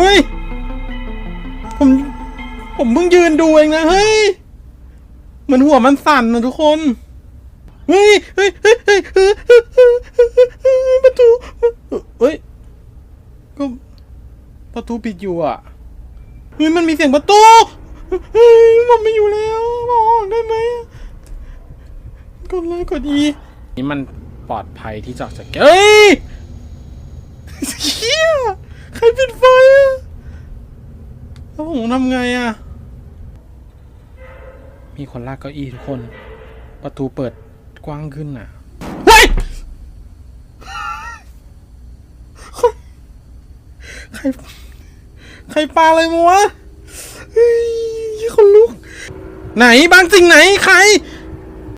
เฮ้ย ผม ผมเพิ่งยืนดูเองนะ เฮ้ย เหมือนหัวมันสั่นนะทุกคน เฮ้ย เฮ้ย เฮ้ย เฮ้ย ประตู เฮ้ย ก็ประตูปิดอยู่อะ เฮ้ย มันมีเสียงประตู เฮ้ยผมไม่อยู่แล้วมองได้ไหมกดเลยกดอีนี่มันปลอดภัยที่จะจากเฮ้ยเฮียใครเป็น ไฟอะแล้วผมทำไงอะ มีคนลากเก้าอี้ทุกคน ประตูเปิดกว้างขึ้นน่ะเฮ้ยใคร ใครปาอะไรมาวะเฮ้ยคนลุก ไหนบางสิ่งไหนใคร